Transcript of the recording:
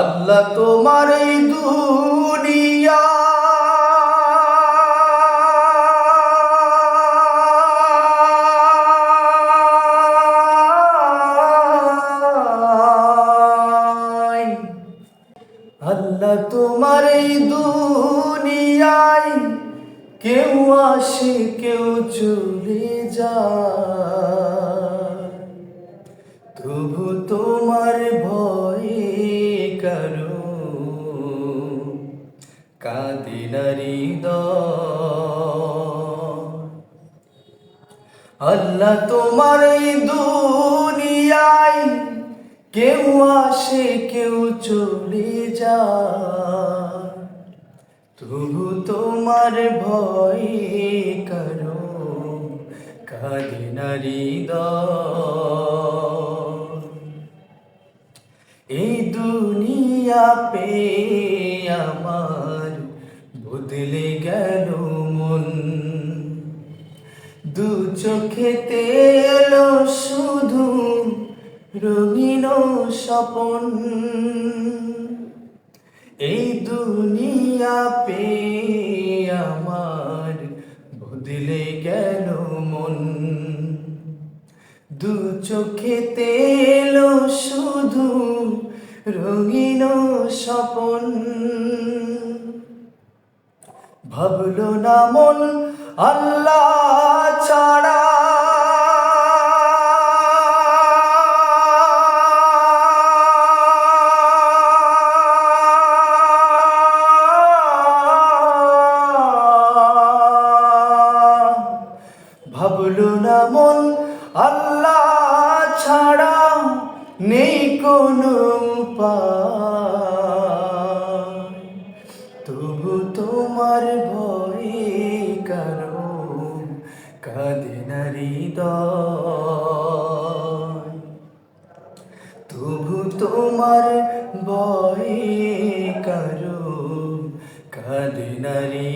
আল্লাহ তোমার এই দুনিয়া। আল্লাহ তোমার এই দুনিয়ায় কেউ আসে, কেউ চলে যায়। তবু তোমার ভয়ে কাদিনারি আল্লাহ তোমার এই দুনিয়ায় কেউ আসে, কেউ চলে যায়। তবু তোমার ভয়ে করো কাদিনারি এই দুনিয়া পে আমার দু চোখেতে এলো শুধু রঙিন স্বপন। এই দুনিয়া পে আমার বদলে গেল মন। দু চোখেতে এলো শুধু রঙিন স্বপন। ভাবলো না মন আল্লাহ ছাড়া নেই কোনো তবু তোমার ভয়ে কারও কাঁদে নারী তবু তোমার ভয়ে কারও কাঁদে নারী